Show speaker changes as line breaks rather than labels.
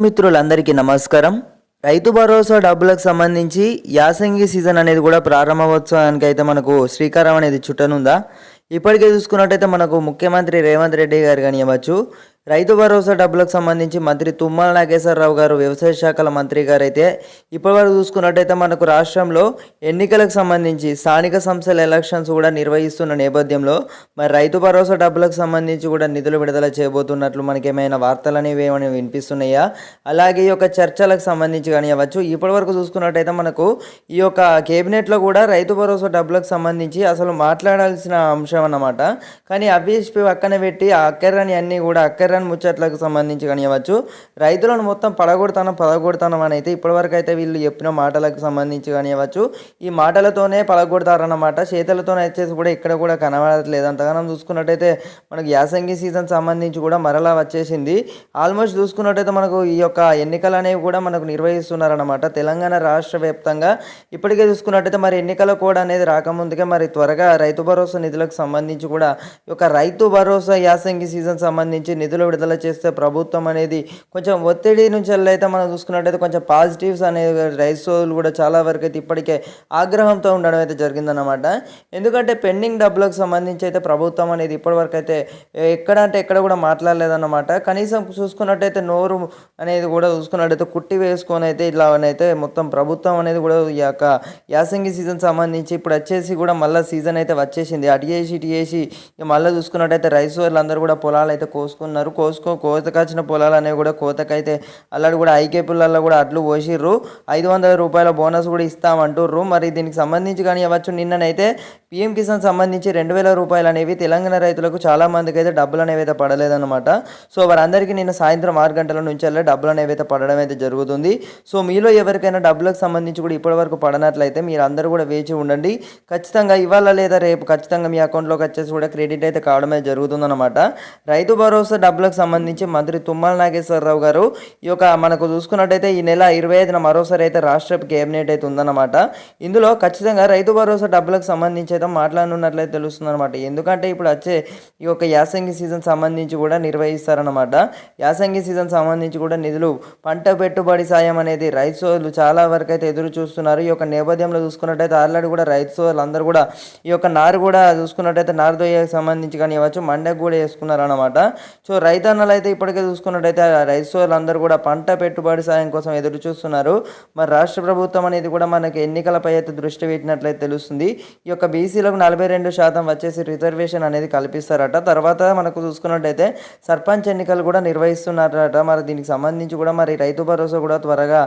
మిత్రులందరికీ నమస్కారం. రైతు భరోసా డబ్బులకు సంబంధించి యాసంగి సీజన్ అనేది కూడా ప్రారంభోత్సవానికి అయితే మనకు శ్రీకారం అనేది చుట్టనుందా? ఇప్పటికే చూసుకున్నట్టయితే మనకు ముఖ్యమంత్రి రేవంత్ రెడ్డి గారు కానివ్వచ్చు రైతు భరోసా డబ్బులకు సంబంధించి మంత్రి తుమ్మల నాగేశ్వరరావు గారు వ్యవసాయ శాఖల మంత్రి గారు అయితే ఇప్పటివరకు చూసుకున్నట్టయితే మనకు రాష్ట్రంలో ఎన్నికలకు సంబంధించి స్థానిక సంస్థల ఎలక్షన్స్ కూడా నిర్వహిస్తున్న నేపథ్యంలో మరి రైతు భరోసా డబ్బులకు సంబంధించి కూడా నిధులు విడుదల చేయబోతున్నట్లు మనకి ఏమైనా వార్తలు అనేవి ఏమైనా వినిపిస్తున్నాయా? అలాగే ఈ యొక్క చర్చలకు సంబంధించి కానివ్వచ్చు ఇప్పటివరకు చూసుకున్నట్టయితే మనకు ఈ యొక్క కేబినెట్లో కూడా రైతు భరోసా డబ్బులకు సంబంధించి అసలు మాట్లాడాల్సిన అంశం అన్నమాట. కానీ అవి పక్కన పెట్టి ఆ అక్కర్రని అన్నీ కూడా అక్కర్రని ముచ్చట్లకు సంబంధించి కానివ్వచ్చు రైతులను మొత్తం పడగొడతానం పడగొడతానం అని అయితే ఇప్పటివరకు అయితే వీళ్ళు చెప్పిన మాటలకు సంబంధించి కానివ్వచ్చు ఈ మాటలతోనే పడగొడతారన్నమాట. చేతులతోనే వచ్చేసి కూడా ఇక్కడ కూడా కనబడట్లేదు. అంతగానం చూసుకున్నట్టయితే మనకు యాసంగి సీజన్ సంబంధించి కూడా మరలా వచ్చేసింది. ఆల్మోస్ట్ చూసుకున్నట్టయితే మనకు ఈ యొక్క ఎన్నికలు అనేవి కూడా మనకు నిర్వహిస్తున్నారన్నమాట. తెలంగాణ రాష్ట్ర వ్యాప్తంగా ఇప్పటికే చూసుకున్నట్టయితే మరి ఎన్నికల కోడ్ అనేది రాకముందుకే మరి త్వరగా రైతు భరోసా నిధులకు సంబంధించి కూడా ఈ యొక్క రైతు భరోసా యాసంగి సీజన్ సంబంధించి నిధులు విడుదల చేస్తే ప్రభుత్వం అనేది కొంచెం ఒత్తిడి నుంచి అయితే మనం చూసుకున్నట్టయితే కొంచెం పాజిటివ్స్ అనేది రైతులు కూడా చాలా వరకు అయితే ఇప్పటికే ఆగ్రహంతో ఉండడం అయితే జరిగిందన్నమాట. ఎందుకంటే పెండింగ్ డబ్బులకు సంబంధించి అయితే ప్రభుత్వం అనేది ఇప్పటివరకు అయితే ఎక్కడ అంటే ఎక్కడ కూడా మాట్లాడలేదన్నమాట. కనీసం చూసుకున్నట్టయితే నోరు అనేది కూడా చూసుకున్నట్టయితే కుట్టి వేసుకొని అయితే ఇలా అయితే మొత్తం ప్రభుత్వం అనేది కూడా ఈ యొక్క యాసంగి సీజన్ సంబంధించి ఇప్పుడు వచ్చేసి కూడా మళ్ళీ సీజన్ అయితే వచ్చేసింది. అటు చేసి ఇటు చేసి మళ్ళీ చూసుకున్నట్టయితే రైస్ వాళ్ళందరూ కూడా పొలాలు అయితే కోసుకున్నారు. కోసుకో కోతకొచ్చిన పొలాలు అనేవి కూడా కోతకైతే అల్లాడు కూడా ఐకే పిల్లల్లో కూడా అట్లు పోసిర్రు. ఐదు వందల రూపాయల బోనస్ కూడా ఇస్తామంటుర్రు. మరి దీనికి సంబంధించి కానీ ఇవ్వచ్చు నిన్ననైతే పిఎం కిసాన్ సంబంధించి రెండు వేల రూపాయలు అనేవి తెలంగాణ రైతులకు చాలా మందికి అయితే డబ్బులు అనేవి అయితే పడలేదన్నమాట. సో వారందరికీ నిన్న సాయంత్రం ఆరు గంటల నుంచి వెళ్ళి డబ్బులు అనేవి అయితే పడడం అయితే జరుగుతుంది. సో మీలో ఎవరికైనా డబ్బులకు సంబంధించి కూడా ఇప్పటివరకు పడనట్లయితే మీరు అందరూ కూడా వేచి ఉండండి. ఖచ్చితంగా ఇవాళ లేదా రేపు ఖచ్చితంగా మీ అకౌంట్లోకి వచ్చేసి కూడా క్రెడిట్ అయితే కావడం అయితే జరుగుతుందన్నమాట. రైతు భరోసా డబ్బులకు సంబంధించి మంత్రి తుమ్మల నాగేశ్వరరావు గారు ఈ యొక్క మనకు చూసుకున్నట్టయితే ఈ నెల ఇరవై ఐదున మరోసారి అయితే రాష్ట్ర కేబినెట్ అయితే ఉందన్నమాట. ఇందులో ఖచ్చితంగా రైతు భరోసా డబ్బులకు సంబంధించి అయితే మాట్లాడనున్నట్లయితే తెలుస్తుంది అనమాట ఎందుకంటే ఇప్పుడు వచ్చే ఈ యొక్క యాసంగి సీజన్ సంబంధించి కూడా నిర్వహిస్తారనమాట యాసంగి సీజన్ సంబంధించి కూడా నిధులు పంట పెట్టుబడి సాయం అనేది రైతు సోదరులు చాలా వరకు అయితే ఎదురు చూస్తున్నారు. ఈ యొక్క నేపథ్యంలో చూసుకున్నట్టయితే ఆల్రెడీ కూడా రైతు సోదరులు అందరూ కూడా ఈ యొక్క నారు కూడా చూసుకున్నట్టయితే నారుదోయకు సంబంధించి కానీ ఇవ్వచ్చు మండకు కూడా వేసుకున్నారనమాట సో రైతన్నలు అయితే ఇప్పటికే చూసుకున్నట్టయితే ఆ రైతు సోదరులు అందరూ కూడా పంట పెట్టుబడి సాయం కోసం ఎదురు చూస్తున్నారు. మరి రాష్ట్ర ప్రభుత్వం అనేది కూడా మనకి ఎన్నికలపై అయితే దృష్టి పెట్టినట్లయితే తెలుస్తుంది. ఈ యొక్క బీసీలకు నలభై రెండు శాతం వచ్చేసి రిజర్వేషన్ అనేది కల్పిస్తారట. తర్వాత మనకు చూసుకున్నట్టయితే సర్పంచ్ ఎన్నికలు కూడా నిర్వహిస్తున్నారట. మరి దీనికి సంబంధించి కూడా మరి రైతు భరోసా కూడా త్వరగా